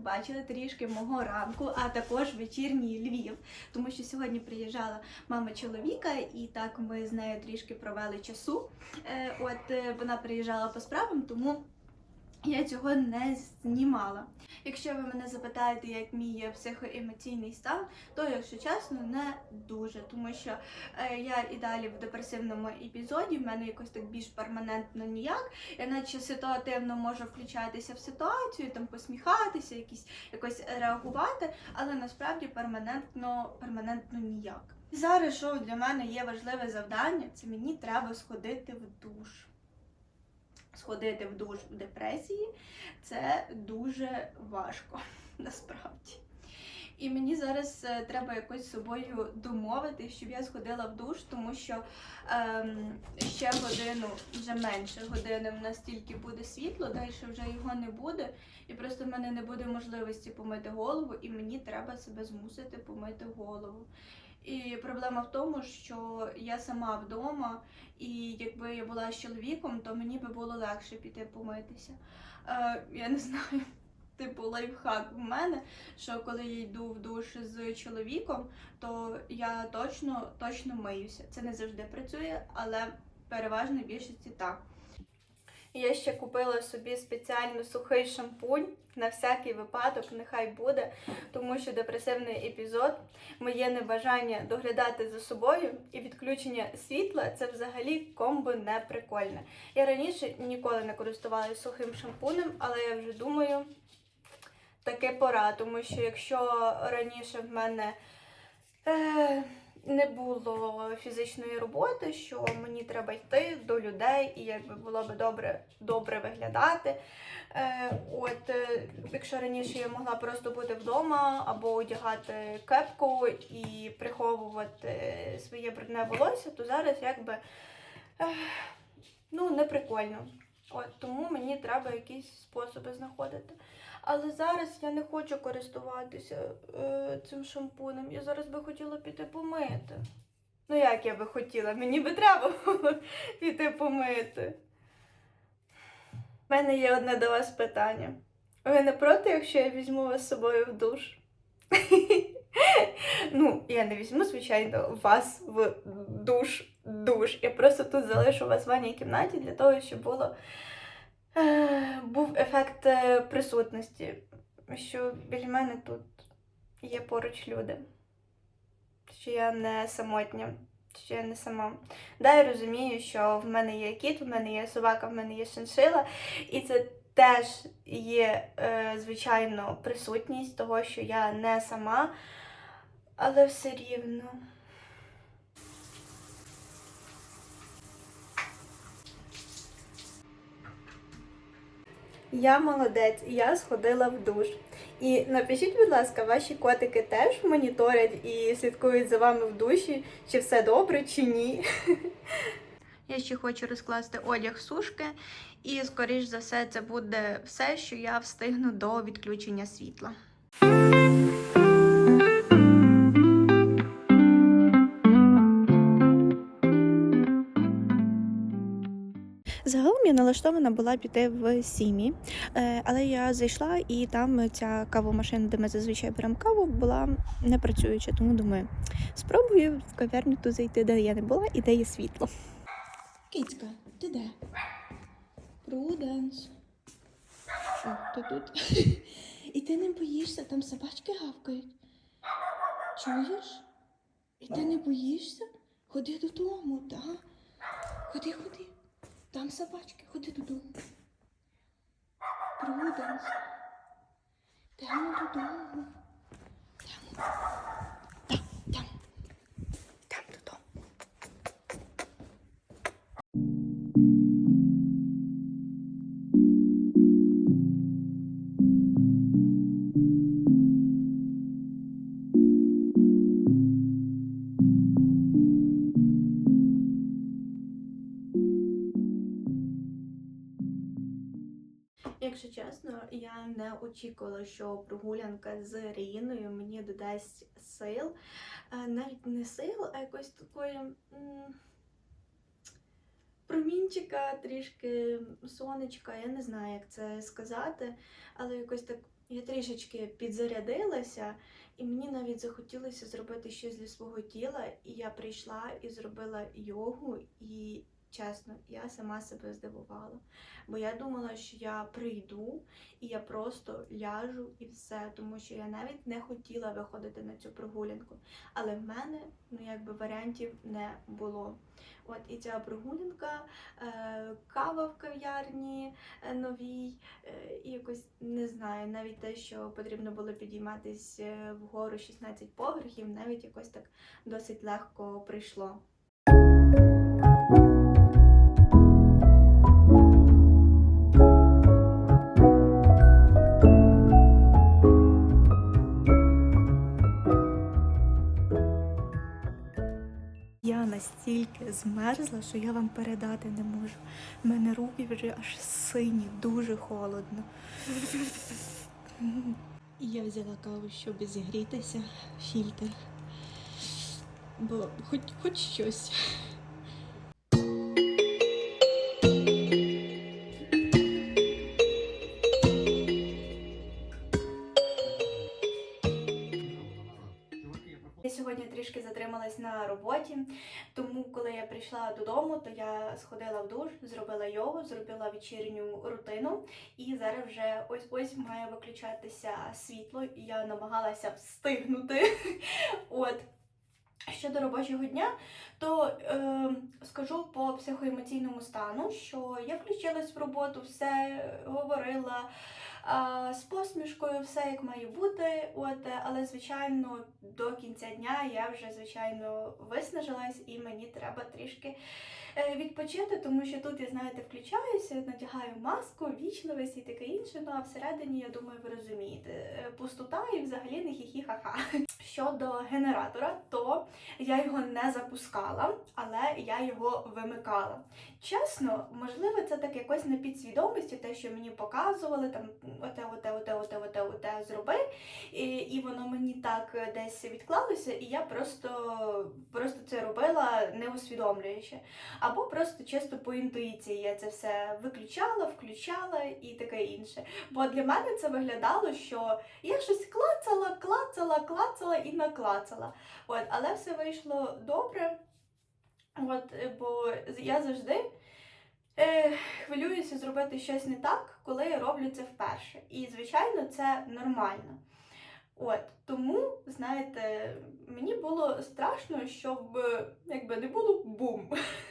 Побачили трішки мого ранку, а також вечірній Львів, тому що сьогодні приїжджала мама чоловіка, і так ми з нею трішки провели часу. Е, От е, вона приїжджала по справам, тому я цього не знімала. Якщо ви мене запитаєте, як мій психоемоційний стан, то, якщо чесно, не дуже, тому що е, я і далі в депресивному епізоді, в мене якось так більш перманентно ніяк. Я наче ситуативно можу включатися в ситуацію, там посміхатися, якісь якось реагувати, але насправді перманентно, перманентно ніяк. Зараз що для мене є важливе завдання, це мені треба сходити в душ. Сходити в душ в депресії це дуже важко насправді. І мені зараз е, треба якось з собою домовити, щоб я сходила в душ, тому що ем, ще годину, вже менше години в нас тільки буде світло, далі вже його не буде. І просто в мене не буде можливості помити голову, і мені треба себе змусити помити голову. І проблема в тому, що я сама вдома, і якби я була з чоловіком, то мені би було легше піти помитися. Е, я не знаю, типу лайфхак в мене, що коли я йду в душ з чоловіком, то я точно точно миюся. Це не завжди працює, але переважно в більшості так. Я ще купила собі спеціально сухий шампунь на всякий випадок, нехай буде, тому що депресивний епізод, моє небажання доглядати за собою і відключення світла це взагалі комбо не прикольне. Я раніше ніколи не користувалася сухим шампунем, але я вже думаю, таке пора, тому що якщо раніше в мене. Е, не було фізичної роботи, що мені треба йти до людей, і якби було би добре добре виглядати. Е, От, е, якщо раніше я могла просто бути вдома або одягати кепку і приховувати своє брудне волосся, то зараз якби е, ну, не прикольно. От, тому мені треба якісь способи знаходити. Але зараз я не хочу користуватися е, цим шампунем. Я зараз би хотіла піти помити. Ну, як я би хотіла? Мені би треба було піти помити. У мене є одне до вас питання. Ви не проти, якщо я візьму вас з собою в душ? Ну, я не візьму, звичайно, вас в душ. Душ. Я просто тут залишу вас в ванній кімнаті для того, щоб було е, був ефект е, присутності, що біля мене тут є поруч люди, що я не самотня, що я не сама. Да, я розумію, що в мене є кіт, в мене є собака, в мене є шиншила, і це теж є, е, звичайно, присутність того, що я не сама, але все рівно. Я молодець, я сходила в душ. І напишіть, будь ласка, ваші котики теж моніторять і слідкують за вами в душі, чи все добре, чи ні. Я ще хочу розкласти одяг сушки, і, скоріш за все, це буде все, що я встигну до відключення світла. Загалом я налаштована була піти в сімі, е, але я зайшла і там ця кавомашина, де ми зазвичай беремо каву, була не працююча. Тому думаю, спробую в кав'ярню ту зайти, де я не була і де є світло. Кицька, ти де? Пруденс. О, ти тут. І ти не боїшся, там собачки гавкають. Чуєш? І ти не боїшся? Ходи додому, так? Ходи, ходи. Там собачки, ходи додому. Пруденс. Прямо додому. Я не очікувала, що прогулянка з Ріною мені додасть сил. Е, Навіть не сил, а якось такої промінчика, трішки сонечка. Я не знаю, як це сказати, але якось так я трішечки підзарядилася, і мені навіть захотілося зробити щось для свого тіла. І я прийшла і зробила йогу, і чесно, я сама себе здивувала. Бо я думала, що я прийду і я просто ляжу і все, тому що я навіть не хотіла виходити на цю прогулянку. Але в мене ну якби варіантів не було. От і ця прогулянка, е, кава в кав'ярні е, новій, е, і якось не знаю, навіть те, що потрібно було підійматись вгору 16 поверхів, навіть якось так досить легко прийшло. Настільки змерзла, що я вам передати не можу. У мене руки вже аж сині, дуже холодно. Я взяла каву, щоб зігрітися, фільтр. Бо хоч, хоч щось. Роботі, тому коли я прийшла додому, то я сходила в душ, зробила йогу, зробила вечірню рутину, і зараз вже ось ось має виключатися світло. І я намагалася встигнути. От. Щодо робочого дня, то е, скажу по психоемоційному стану, що я включилась в роботу, все говорила з посмішкою, все як має бути. От, але звичайно, до кінця дня я вже звичайно виснажилась і мені треба трішки відпочити, тому що тут я знаєте, включаюся, надягаю маску, вічливість і таке інше. Ну а всередині, я думаю, ви розумієте, е, пустота і взагалі не хі-хі-ха-ха. Щодо генератора, то я його не запускала, але я його вимикала. Чесно, можливо, це так якось на підсвідомості, те, що мені показували, там оте, оте, оте, оте, оте, оте зроби, і, і воно мені так десь відклалося, і я просто, просто це робила не усвідомлюючи. Або просто чисто по інтуїції я це все виключала, включала і таке інше. Бо для мене це виглядало, що я щось клацала, клацала, клацала і наклацала. От, але все вийшло добре. От, е, бо я завжди е, хвилююся зробити щось не так, коли я роблю це вперше. І, звичайно, це нормально. От, тому, знаєте, мені було страшно, щоб якби не було бум.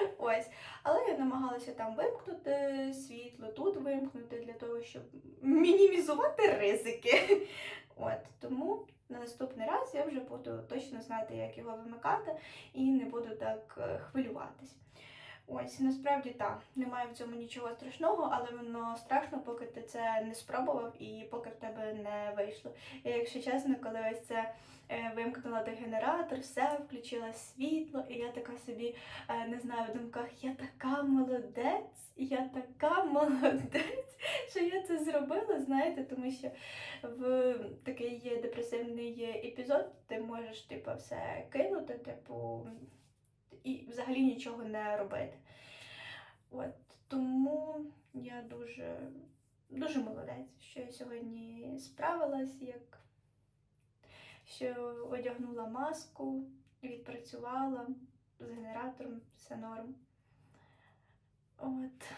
Ось. Але я намагалася там вимкнути світло, тут вимкнути для того, щоб мінімізувати ризики. От, тому на наступний раз я вже буду точно знати, як його вимикати, і не буду так е, хвилюватись. Ось, насправді так, немає в цьому нічого страшного, але воно страшно, поки ти це не спробував і поки в тебе не вийшло. Я, якщо чесно, коли ось це е, вимкнула той генератор, все, включила світло, і я така собі е, не знаю в думках, я така молодець, я така молодець, що я це зробила, знаєте, тому що в такий депресивний епізод, ти можеш типу, все кинути, типу, і взагалі нічого не робити. От тому я дуже, дуже молодець, що я сьогодні справилась, як що одягнула маску, відпрацювала з генератором, все норм. От.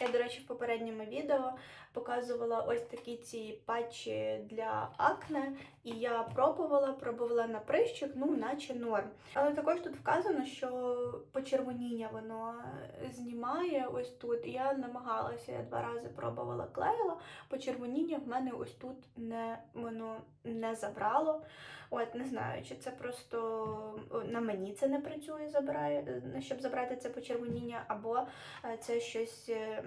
Я, до речі, в попередньому відео показувала ось такі ці патчі для акне, і я пробувала, пробувала на прищик, ну, наче норм. Але також тут вказано, що почервоніння воно знімає ось тут. Я намагалася, я два рази пробувала клеїла. Почервоніння в мене ось тут не воно не забрало. От не знаю, чи це просто на мені це не працює, забирає, щоб забрати це почервоніння, або е, це щось, е,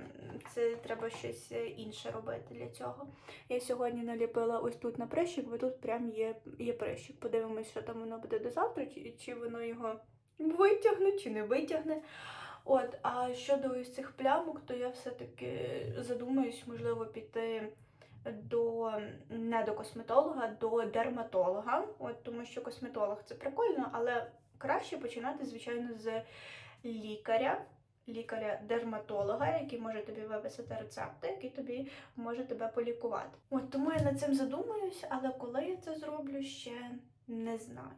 це треба щось інше робити для цього. Я сьогодні наліпила ось тут на прищик, бо тут прям є, є прищик. Подивимось, що там воно буде до завтра, чи, чи воно його витягне, чи не витягне. От, а щодо ось цих плямок, то я все-таки задумаюсь, можливо, піти до не до косметолога, до дерматолога. От тому що косметолог це прикольно, але краще починати, звичайно, з лікаря, лікаря-дерматолога, який може тобі виписати рецепти, який тобі може тебе полікувати. От тому я над цим задумаюсь, але коли я це зроблю, ще не знаю.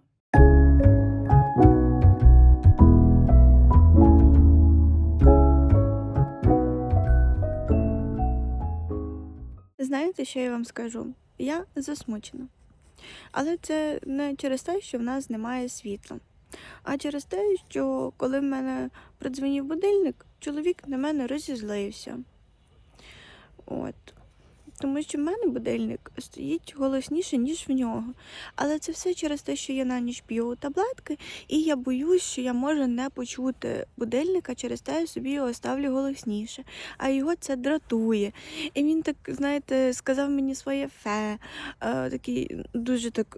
Знаєте, що я вам скажу? Я засмучена. Але це не через те, що в нас немає світла, а через те, що коли в мене продзвонив будильник, чоловік на мене розізлився. От. Тому що в мене будильник стоїть голосніше, ніж в нього. Але це все через те, що я на ніч п'ю таблетки, і я боюсь, що я можу не почути будильника, через те я собі його ставлю голосніше. А його це дратує. І він так, знаєте, сказав мені своє фе, е, такий дуже так.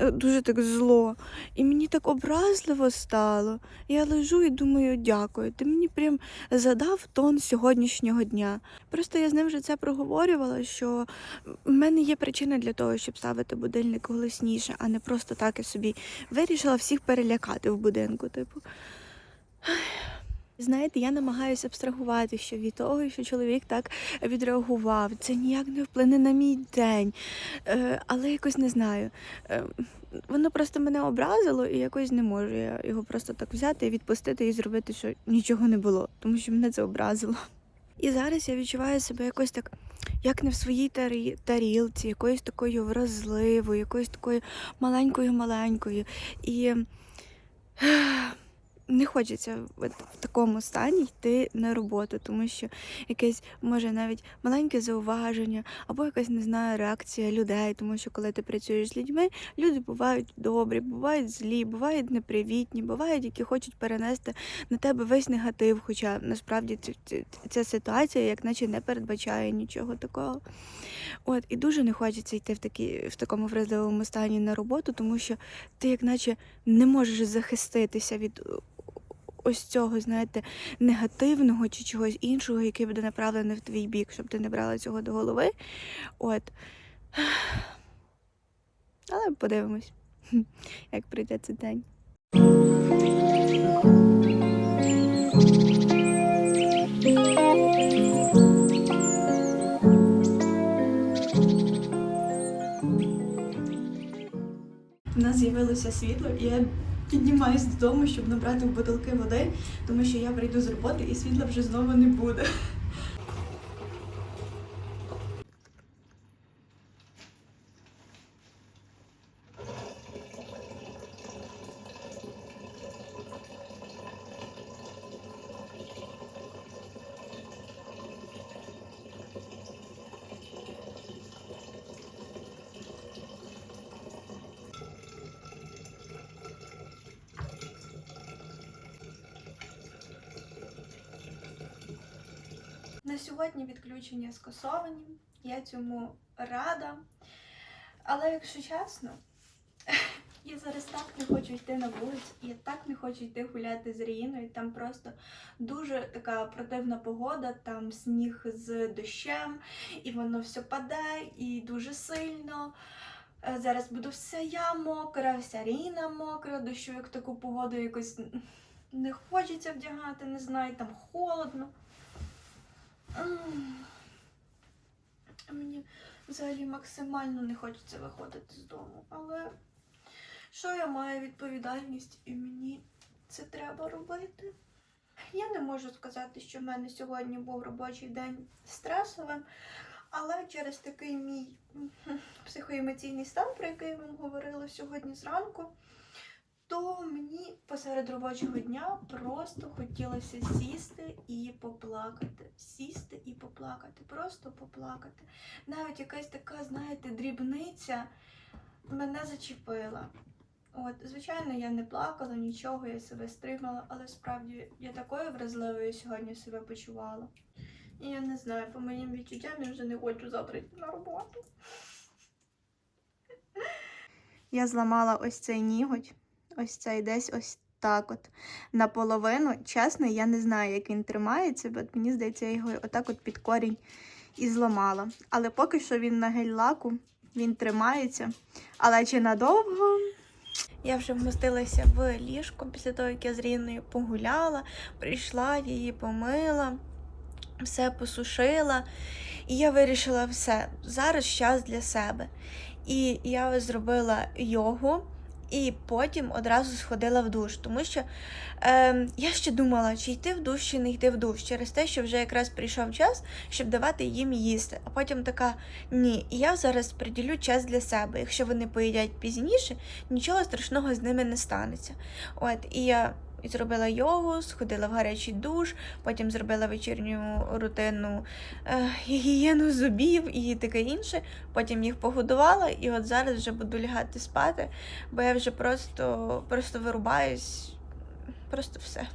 Е, Дуже так зло. І мені так образливо стало. Я лежу і думаю, дякую. Ти мені прям задав тон сьогоднішнього дня. Просто я з ним вже це проговорювала, що в мене є причина для того, щоб ставити будильник голосніше, а не просто так я собі вирішила всіх перелякати в будинку. Типу. Знаєте, я намагаюся абстрагувати що від того, що чоловік так відреагував. Це ніяк не вплине на мій день. Е, але якось не знаю. Е, воно просто мене образило, і якось не можу я його просто так взяти і відпустити і зробити, що нічого не було, тому що мене це образило. І зараз я відчуваю себе якось так, як не в своїй тарі- тарілці, якоюсь такою вразливою, якоюсь такою маленькою-маленькою. І не хочеться в такому стані йти на роботу, тому що якесь може навіть маленьке зауваження або якась не знаю реакція людей, тому що коли ти працюєш з людьми, люди бувають добрі, бувають злі, бувають непривітні, бувають, які хочуть перенести на тебе весь негатив. Хоча насправді ця ситуація, як наче не передбачає нічого такого. От і дуже не хочеться йти в такі в такому вразливому стані на роботу, тому що ти, як наче, не можеш захиститися від ось цього, знаєте, негативного чи чогось іншого, яке буде направлене в твій бік, щоб ти не брала цього до голови. От. Але подивимось, як прийде цей день. У нас з'явилося світло, і я піднімаюсь додому, щоб набрати в бутилки води, тому що я прийду з роботи і світла вже знову не буде. На сьогодні відключення скасовані. Я цьому рада. Але якщо чесно, я зараз так не хочу йти на вулицю, я так не хочу йти гуляти з Ріїною. Там просто дуже така противна погода, там сніг з дощем, і воно все паде, і дуже сильно. Е, Зараз буду вся я мокра, вся Ріна мокра, дощу як таку погоду якось не хочеться вдягати, не знаю, там холодно. Мені взагалі максимально не хочеться виходити з дому, але що я маю відповідальність і мені це треба робити. Я не можу сказати, що в мене сьогодні був робочий день стресовим, але через такий мій психоемоційний стан, про який я вам говорила сьогодні зранку, то мені посеред робочого дня просто хотілося сісти і поплакати. Сісти і поплакати, просто поплакати. Навіть якась така, знаєте, дрібниця мене зачепила. От, звичайно, я не плакала, нічого, я себе стримала, але справді я такою вразливою сьогодні себе почувала. І я не знаю, по моїм відчуттям я вже не хочу завтра йти на роботу. Я зламала ось цей ніготь, ось цей десь ось так от наполовину. Чесно, я не знаю, як він тримається, бо мені здається, я його отак от під корінь і зламала. Але поки що він на гель-лаку, він тримається. Але чи надовго? Я вже вмостилася в ліжко після того, як я з Ріною погуляла, прийшла, її помила, все посушила. І я вирішила все. Зараз час для себе. І я зробила йогу. І потім одразу сходила в душ, тому що е, я ще думала, чи йти в душ, чи не йти в душ, через те, що вже якраз прийшов час, щоб давати їм їсти. А потім така ні, я зараз приділю час для себе. Якщо вони поїдять пізніше, нічого страшного з ними не станеться. От і я зробила йогу, сходила в гарячий душ, потім зробила вечірню рутину е, гігієну зубів і таке інше. Потім їх погодувала, і от зараз вже буду лягати спати, бо я вже просто, просто вирубаюсь, просто все.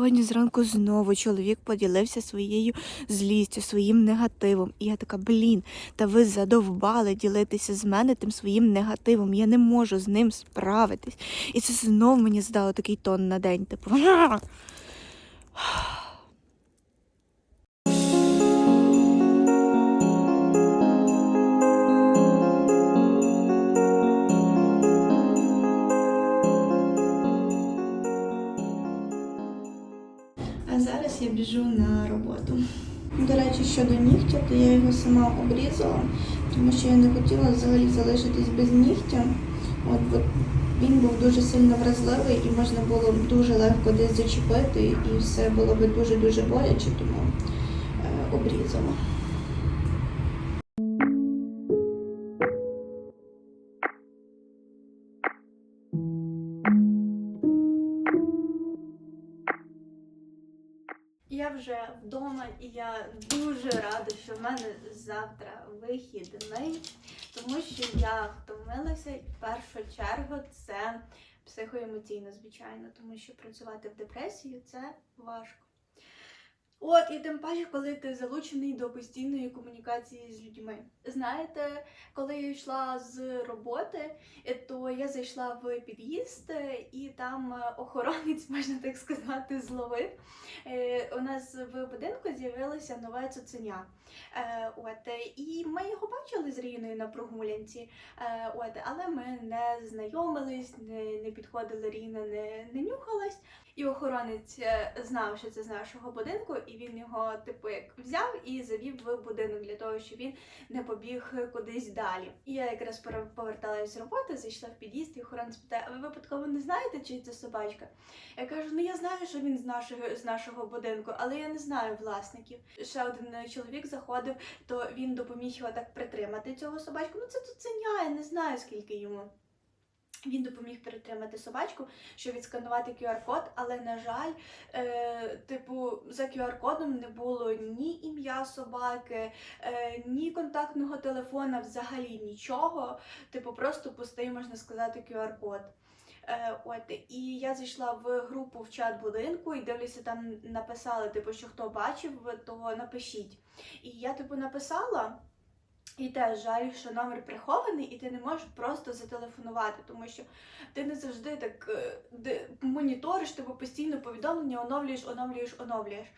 Сьогодні зранку знову чоловік поділився своєю злістю, своїм негативом. І я така, блін, та ви задовбали ділитися з мене тим своїм негативом. Я не можу з ним справитись. І це знов мені здало такий тон на день. Типу. Щодо нігтя, то я його сама обрізала, тому що я не хотіла взагалі залишитись без нігтя. От, от він був дуже сильно вразливий і можна було дуже легко десь зачепити, і все було би дуже-дуже боляче, тому е, обрізала. Я вже вдома і я дуже рада, що в мене завтра вихідний, тому що я втомилася і в першу чергу це психоемоційно, звичайно, тому що працювати в депресії це важко. От, і тим паче, коли ти залучений до постійної комунікації з людьми. Знаєте, коли я йшла з роботи, е, то я зайшла в під'їзд, е, і там е, охоронець, можна так сказати, зловив. У нас в будинку з'явилося нове цуценя. Е, От, і ми його бачили з Ріною на прогулянці, е, от, але ми не знайомились, не, не підходили Ріна, не, не нюхалась. І охоронець е, знав, що це з нашого будинку, і він його, типу, як взяв і завів в будинок для того, щоб він не побіг кудись далі. І я якраз поверталась з роботи, зайшла в під'їзд, і охоронець питає: а ви випадково не знаєте, чи це собачка? Я кажу: ну я знаю, що він з нашого з нашого будинку, але я не знаю власників. Ще один чоловік заходив, то він допоміг його так притримати цього собачку. Ну це цуценя, я не знаю скільки йому. Він допоміг перетримати собачку, щоб відсканувати QR-код, але на жаль, е, типу, за QR-кодом не було ні ім'я собаки, е, ні контактного телефона, взагалі нічого. Типу, просто пустий, можна сказати, QR-код. Е, от, і я зайшла в групу в чат будинку і дивлюся, там написали, типу, що хто бачив, то напишіть. І я, типу, написала. І теж жаль, що номер прихований, і ти не можеш просто зателефонувати, тому що ти не завжди так е, моніториш, тебе постійно повідомлення, оновлюєш, оновлюєш, оновлюєш.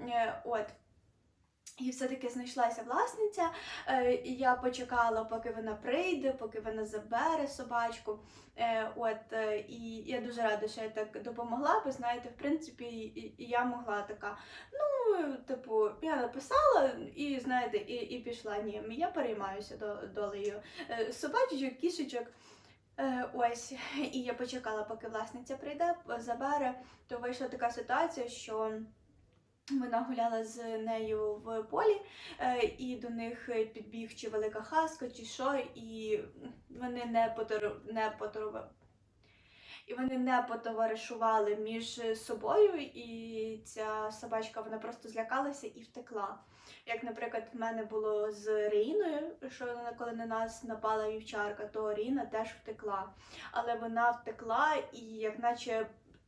Е, От. І все-таки знайшлася власниця. Е, і я почекала, поки вона прийде, поки вона забере собачку. Е, От, е, і я дуже рада, що я так допомогла, бо знаєте, в принципі, і- я могла така. Ну, типу, я написала і знаєте, і, і пішла. Ні, я переймаюся долею собачок, кішечок. Ось, і я почекала, поки власниця прийде, забере, то вийшла така ситуація, що вона гуляла з нею в полі, е, і до них підбіг чи велика хаска, чи що, і вони не потор... не потор... І вони не потоваришували між собою, і ця собачка вона просто злякалася і втекла. Як, наприклад, в мене було з Ріною, що коли на нас напала вівчарка, то Ріна теж втекла. Але вона втекла і як наче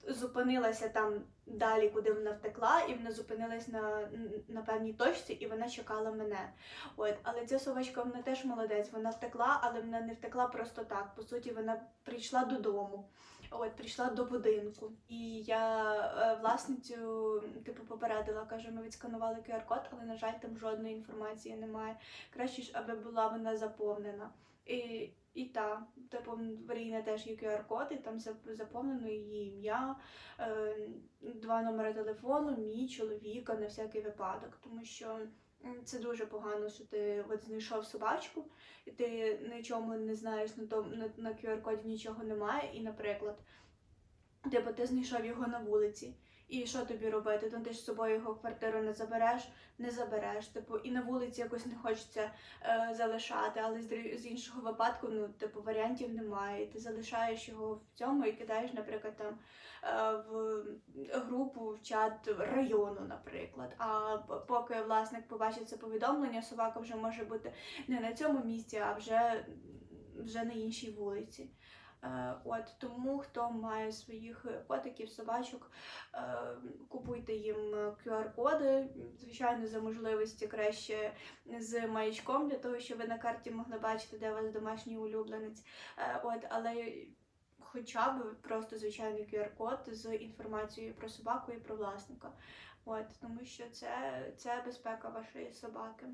зупинилася там далі, куди вона втекла, і вона зупинилась на, на певній точці, і вона чекала мене. От, але ця собачка вона теж молодець. Вона втекла, але вона не втекла просто так. По суті, вона прийшла додому. От, прийшла до будинку. І я е, власницю типу попередила, кажу, ми відсканували QR-код, але на жаль, там жодної інформації немає. Краще ж, аби була вона заповнена. І, і та, типу, в Ріна теж є QR-код, і там зап- заповнено її ім'я, е, два номери телефону, мій чоловіка на всякий випадок. Тому що це дуже погано, що ти от знайшов собачку, і ти нічому не знаєш на тому на, на QR-коді нічого немає. І, наприклад, типу, ти знайшов його на вулиці. І що тобі робити? Ну ти ж з собою його квартиру не забереш, не забереш. Типу, і на вулиці якось не хочеться е, залишати, але з, з іншого випадку, ну, типу, варіантів немає. Ти залишаєш його в цьому і кидаєш, наприклад, там е, в групу, в чат району, наприклад. А поки власник побачить це повідомлення, собака вже може бути не на цьому місці, а вже, вже на іншій вулиці. Е, От тому, хто має своїх котиків, собачок, е, купуйте їм QR-коди. Звичайно, за можливості краще з маячком для того, щоб ви на карті могли бачити, де у вас домашній улюбленець. Е, От, але хоча б просто звичайний QR-код з інформацією про собаку і про власника. От, тому що це, це безпека вашої собаки.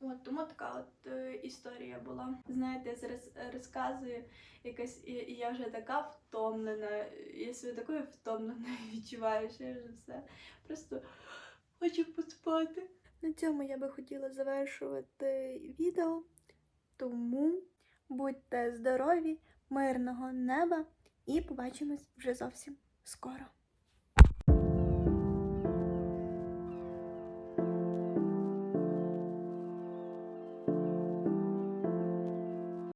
От тому така от е, історія була. Знаєте, зараз е, розказую якась, і, і я вже така втомлена. Я себе такою втомленою відчуваю, що я вже все. Просто хочу поспати. На цьому я би хотіла завершувати відео. Тому будьте здорові, мирного неба і побачимось вже зовсім скоро.